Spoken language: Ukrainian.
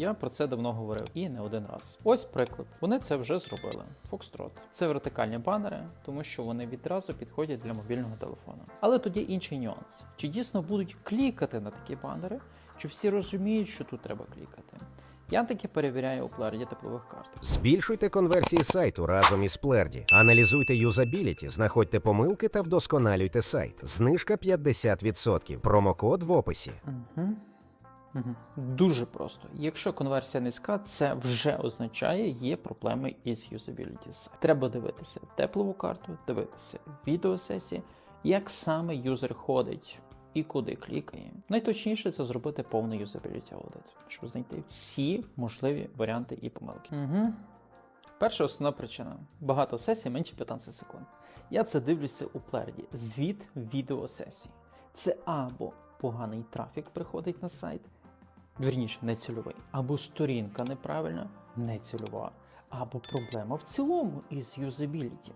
Я про це давно говорив і не один раз. Ось приклад. Вони це вже зробили. Foxtrot. Це вертикальні банери, тому що вони відразу підходять для мобільного телефону. Але тоді інший нюанс: чи дійсно будуть клікати на такі банери, чи всі розуміють, що тут треба клікати? Я таки перевіряю у плеєрі теплових карт. Збільшуйте конверсії сайту разом із Плерді. Аналізуйте юзабіліті, знаходьте помилки та вдосконалюйте сайт. Знижка 50%. Промокод в описі. Угу. Угу. Дуже просто. Якщо конверсія низька, це вже означає, є проблеми із юзабіліті. Треба дивитися теплову карту, дивитися відеосесії, як саме юзер ходить і куди клікає. Найточніше це зробити повний юзабіліті аудит, щоб знайти всі можливі варіанти і помилки. Угу. Перша основна причина: багато сесій менше 15 секунд. Я це дивлюся у плерді. Звіт відеосесій. Це або поганий трафік приходить на сайт, вірніше, нецільовий, або сторінка неправильна, нецільова, або проблема в цілому із юзабіліті.